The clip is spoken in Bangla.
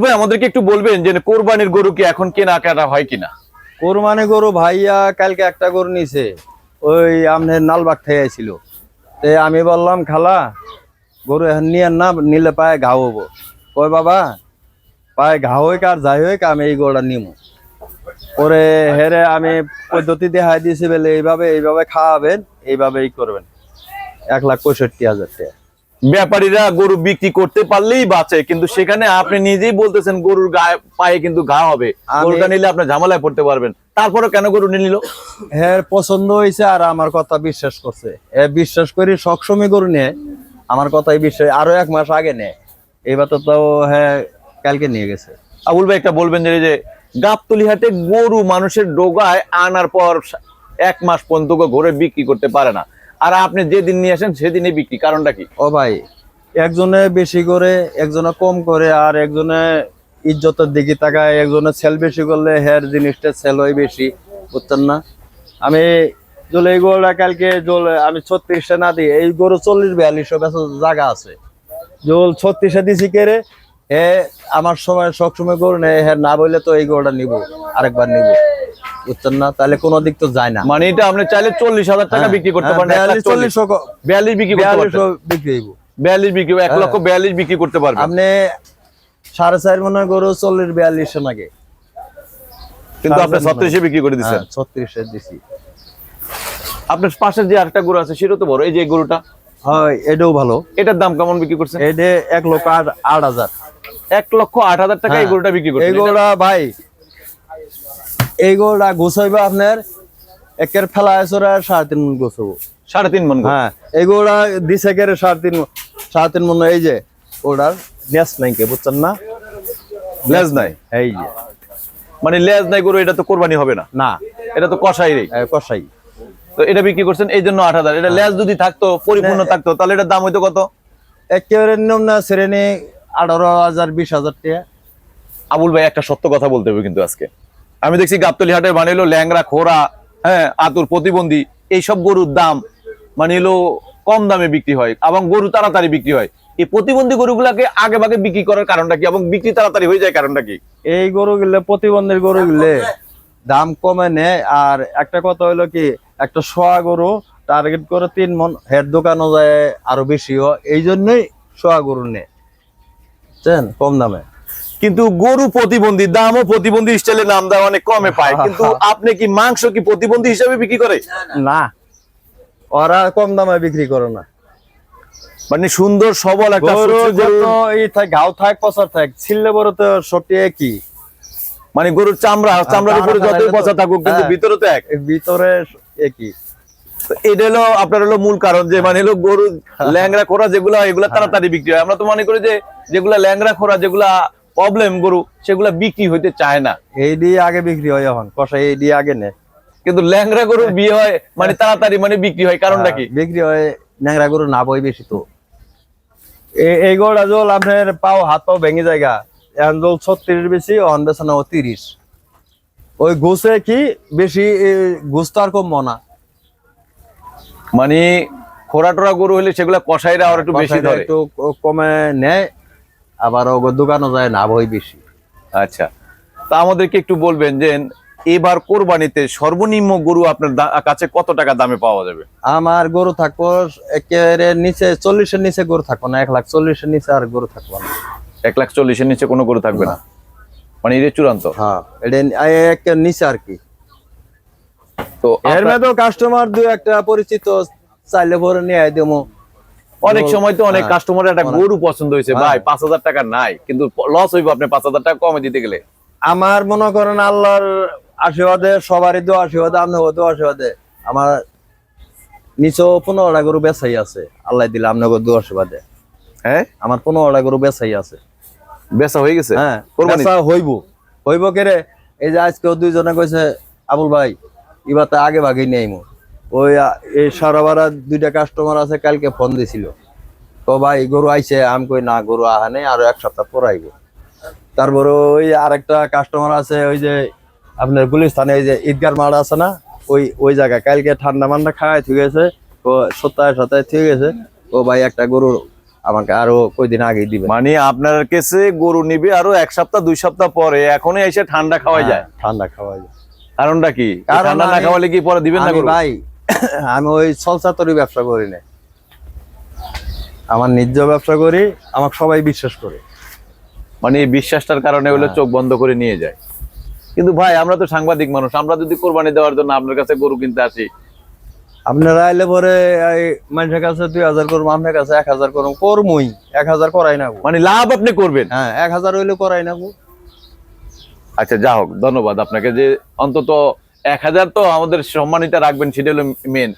ভাই আমাদেরকে একটু বলবেন যে কোরবানির গরু কি এখন কেনা কাটা হয় কিনা? কোরবানি গরু ভাইয়া কালকে একটা গরু নিছে, ওই আপনার নালবাগ থেকে ছিল তে আমি বললাম, খালা, গরু এখন নিয়ে না, নিলে পায়ে ঘাও হব। কই বাবা, পায়ে ঘাও হোক আর যাই হোক আমি এই গরুটা নিমু। পরে হেরে আমি পদ্ধতি দেখাই দিয়েছি বলে, এইভাবে এইভাবে খাওয়াবেন, এইভাবেই করবেন। এক লাখ পঁয়ষট্টি হাজার টাকা। ব্যাপারীরা গরু বিক্রি করতে পারলেই বাঁচে কিন্তু সেখানে আপনি নিজেই বলতেছেন গরুর গায়ে পায়ে কিন্তু ঘা হবে। গরুটা নিলে আপনি ঝামেলায় পড়তে পারবেন। তারপরে কেন গরু নিল? হ্যাঁ পছন্দ হয়েছে আর আমার কথা বিশ্বাস করছে। বিশ্বাস করি সবসময় গরু নিয়ে আমার কথাই বিশ্বাস আরও এক মাস আগে নেয়। এবার তো তাও হ্যাঁ কালকে নিয়ে গেছে। আবুল ভাই একটা বলবেন যে গাবতলি হাটে গরু মানুষের ডোগায় আনার পর এক মাস পর্যন্ত ঘরে বিক্রি করতে পারে না। আর আপনি যেদিন নিয়ে আসেন সেদিনই বিক্রি, কারণটা কি? ও ভাই, একজনে বেশি করে, একজনে কম করে, আর একজনে ইজ্জতের দিকে তাকায়, একজনে সেল বেশি করলে হেয়ার জিনিসটা সেল হয় বেশি বুঝছেন না? আমি জল এই গরুটা কালকে জল, আমি ছত্রিশটা না দিই এই গরু চল্লিশ বিয়াল্লিশশো বেচা জায়গা আছে। জল ছত্রিশে দিছি কেড়ে হে, আমার সময় সবসময় গরু নেই হ্যাঁ না বললে তো এই গরুটা নিব, আরেকবার নিব। বুঝছেন না তাহলে কোনো দিক তো যায় না। মানে এটা আপনি চাইলে চল্লিশ হাজার টাকা হ্যাঁ, বিক্রি করতে হ্যাঁ, পারেন বিয়াল্লিশ চল্লিশ বিয়াল্লিশ বিক্রি বিক্রি বিয়াল্লিশ বিক্রি এক লক্ষ বিয়াল্লিশ বিক্রি করতে পারবেন। আপনি সাড়ে চার মনে গরু চল্লিশ বিয়াল্লিশশো নাকি কিন্তু আপনি ছত্রিশে বিক্রি করে দিচ্ছেন হ্যাঁ ছত্রিশে দিছি। আপনার পাশের যে আরেকটা গরু আছে সেটা তো বড় এই যে গরুটা? হয় এটাও ভালো। এটার দাম কেমন বিক্রি করছেন? এটা এক লক্ষ আট আট হাজার। এক লক্ষ আট হাজার টাকা এই হ্যাঁ। গরুটা বিক্রি করছেন। এই গরুটা ভাই এই গরুটা গোছাইবে আপনার একের ফেলা আসরে সাড়ে তিন মন গোছাবো। সাড়ে তিন মন হ্যাঁ এই গরুটা দিছে কেড়ে সাড়ে তিন সাড়ে তিন মন এই যে ওটার নেস নাই কে বুঝছেন না? লেজ নাই? এই যে। মানে লেজ নাই গরু এটা তো কোরবানি হবে না? না। এটা তো কষাই রে কষাই। তো এটা বিক্রি করছেন এই জন্য আট হাজার। এটা লেজ যদি থাকতো পরিপূর্ণ থাকতো তাহলে এটার দাম হইতো কত? একেবারে নিয়ম না শ্রেণি আঠারো হাজার বিশ হাজার টাকা। আবুল ভাই একটা সত্য কথা বলতে হবে কিন্তু আজকে। আমি দেখছি গাবতলি হাটে মানে হলো ল্যাংরা খোরা হ্যাঁ আতুর, প্রতিবন্ধী, এইসব গরুর দাম মানে হলো কম দামে বিক্রি হয় এবং গরু তাড়াতাড়ি বিক্রি হয়। এই প্রতিবন্ধী গরুগুলাকে আগে ভাগে বিক্রি করার কারণটা কি এবং বিক্রি তাড়াতাড়ি হয়ে যায় কারণটা কি? এই গরু গিলে প্রতিবন্ধীর গরু গিলে দাম কমে নেয়। আর একটা কথা হইল কি, একটা সোয়া গরু টার্গেট করে তিন মন হেড দোকানও যায় আরও বেশি হয়। এই জন্যই সোয়া গরু নেয়। কম দামে। কিন্তু গরু প্রতিবন্ধী দামও প্রতিবন্ধী স্টাইলে নাম দেওয়া অনেক কমে পায়। কিন্তু আপনি কি মাংস কি প্রতিবন্ধী হিসাবে বিক্রি করে? না। ওরা কম দামে বিক্রি করে না। মানে সুন্দর সবল একটা ঘাও থাক পচা থাক ছিললে বড় তো সত্যি একই। মানে গরুর চামড়া চামড়ার উপরে যতই পচা থাকুক কিন্তু হ্যাঁ। ভিতরে তো এক। ভিতরে একই। তো এটা হলো আপনার হলো মূল কারণ যে মানে হলো গরু ল্যাংরা খোরা যেগুলা এগুলা তাড়াতাড়ি বিক্রি হয়। আমরা তো মনে করি যে যেগুলা ল্যাংরা খোরা যেগুলা প্রবলেম গরু সেগুলা বিক্রি হইতে চায় না। এই দিয়ে আগে বিক্রি হয় এখন কষাই এই দিয়ে আগে নেয়। কিন্তু ল্যাংরা গরুর বিয়ে হয় মানে তাড়াতাড়ি মানে বিক্রি হয় কারণটা কি? হ্যাঁ, বিক্রি হয় ন্যাংরা গরু না বই বেশি তো। এই গরুটা জল আপনার পাও হাত পাও ভেঙে জায়গা এখন জল ছত্রিশ বেশি অন বেছানো তিরিশ। ওই ঘুষে কি বেশি ঘুষ তো আর কম না। মানে খোরা টোরা গরু হলে সেগুলা কষাইরা আর একটু বেশি ধরে। একটু কমে নেয় আবার ও দোকানও যায় না বই বেশি। আচ্ছা। তা আমাদেরকে একটু বলবেন যে এবার কোরবানিতে সর্বনিম্ন গরু আপনার কাছে কত টাকা দামে পাওয়া যাবে? আমার গরু থাকব একেবারে নিচে চল্লিশের নিচে গরু থাকব না এক লাখ চল্লিশের নিচে আর গরু থাকব না। এক লাখ চল্লিশের নিচে কোনো গরু থাকবে না? মানে এটা চূড়ান্ত? হ্যাঁ এটা নিচে আর কি। তো এর আপনার- মধ্যে কাস্টমার দু একটা পরিচিত চাইলে পরে নিয়ে দেবো। অনেক সময় তো অনেক হ্যাঁ, কাস্টমার একটা গরু পছন্দ হয়েছে হ্যাঁ। ভাই পাঁচ হাজার টাকা নাই কিন্তু লস হইব আপনি পাঁচ হাজার টাকা কমে দিতে গেলে। আমার মনে করেন আল্লাহর আশীর্বাদে সবারই দো আশীর্বাদে আপনি দো আশীর্বাদে। আমার নিচেও পনেরোটা গরু বেচাই আছে আল্লাহ দিলে আপনাকে দু আশীর্বাদে। হ্যাঁ? আমার পনেরোটা গরু বেচাই আছে। বেচা হয়ে গেছে? হ্যাঁ বেচা হইব। হইব কেরে এই যে আজকেও দুইজনে কইছে আবুল ভাই এবার তো আগে ভাগেই নেই মো ওই এই সারাবারা দুইটা কাস্টমার আছে কালকে ফোন দিছিল। তো ভাই গরু আইছে। আমি কই না গরু আহা নেই আরও এক সপ্তাহ পর আইব। তারপরে ওই আরেকটা কাস্টমার আছে ওই যে আপনার গুলিস্তানে এই যে ঈদগার মাঠ আছে না ওই ওই জায়গায়। কালকে ঠান্ডা মান্ডা খাওয়াই ঠিক গেছে ও সপ্তাহে সপ্তাহে ঠিক গেছে। ও ভাই একটা গরু আমাকে আরও কয়দিন আগেই দিবে মানে আপনার কাছে গরু নিবে আরও এক সপ্তাহ দুই সপ্তাহ পরে এখনই এসে ঠান্ডা খাওয়া যায়। হ্যাঁ, ঠান্ডা খাওয়া যায়। কারণটা কি? ঠান্ডা না খাওয়ালে কি পরে দিবেন না গরু? ভাই আমি ওই সলসাতরি ব্যবসা করি না আমার নিজ ব্যবসা করি আমাকে সবাই বিশ্বাস করে। মানে এই বিশ্বাসটার কারণে হলো হ্যাঁ। চোখ বন্ধ করে নিয়ে যায়। কিন্তু ভাই আমরা তো সাংবাদিক মানুষ আমরা যদি কোরবানি দেওয়ার জন্য আপনার কাছে গরু কিনতে আসি। আপনারা আইলে পরে মানুষের কাছে দুই হাজার করব আপনার কাছে এক হাজার করব করমই। এক হাজার করাই না মানে লাভ আপনি করবেন? হ্যাঁ এক হাজার হইলে করাই না আচ্ছা যা হোক ধন্যবাদ আপনাকে যে অন্তত এক হাজার তো আমাদের সম্মানিতা রাখবেন সেটা হলো মেন